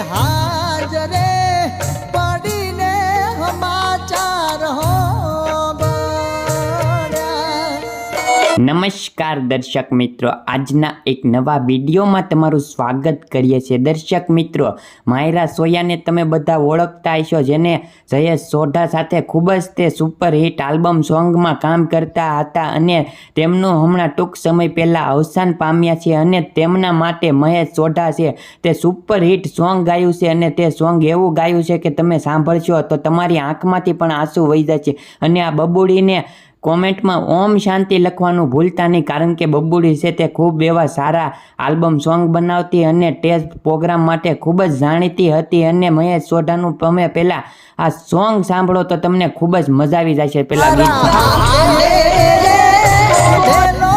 હાજરે નમસ્કાર દર્શક મિત્રો, આજના એક નવા વિડીયોમાં તમારું સ્વાગત કરીએ છીએ. દર્શક મિત્રો, માયરા સોયાને તમે બધા ઓળખતા હશો, જેને જયેશ સોઢા સાથે ખૂબ જ તે સુપરહિટ આલ્બમ સોંગમાં કામ કરતા હતા અને તેમનું હમણાં ટૂંક સમય પહેલાં અવસાન પામ્યા છે અને તેમના માટે મહેશ સોઢા છે તે સુપરહિટ સોંગ ગાયું છે અને તે સોંગ એવું ગાયું છે કે તમે સાંભળશો તો તમારી આંખમાંથી પણ આંસુ વહી જશે અને આ બબુડીને કોમેન્ટમાં ઓમ શાંતિ લખવાનું ભૂલતા નહીં કારણ કે બબ્બુડી છે તે ખૂબ એવા સારા આલ્બમ સોંગ બનાવતી અને ટેસ્ટ પ્રોગ્રામ માટે ખૂબ જ જાણીતી હતી અને મહેશ સોઢાનું તમે પહેલાં આ સોંગ સાંભળો તો તમને ખૂબ જ મજા આવી જશે. પહેલાં ગીત ઓઢેલો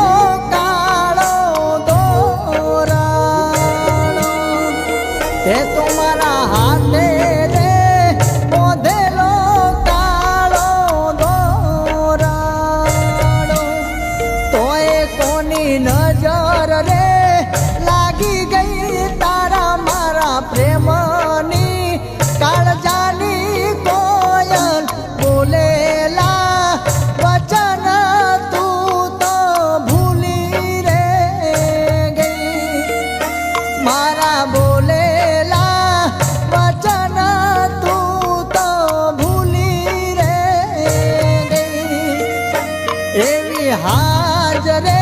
ની નજર રે. લાગી ગઈ તારા મારા પ્રેમની કાળજાની કોયલ. બોલેલા, વચન તું તો ભૂલી રે ગઈ. મારા બોલેલા, વચન તું તો ભૂલી રે ગઈ. એવી હાજરે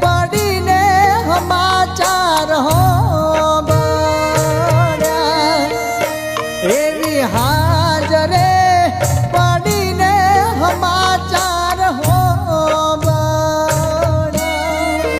પડીને સમાચાર હો એવી હાજરે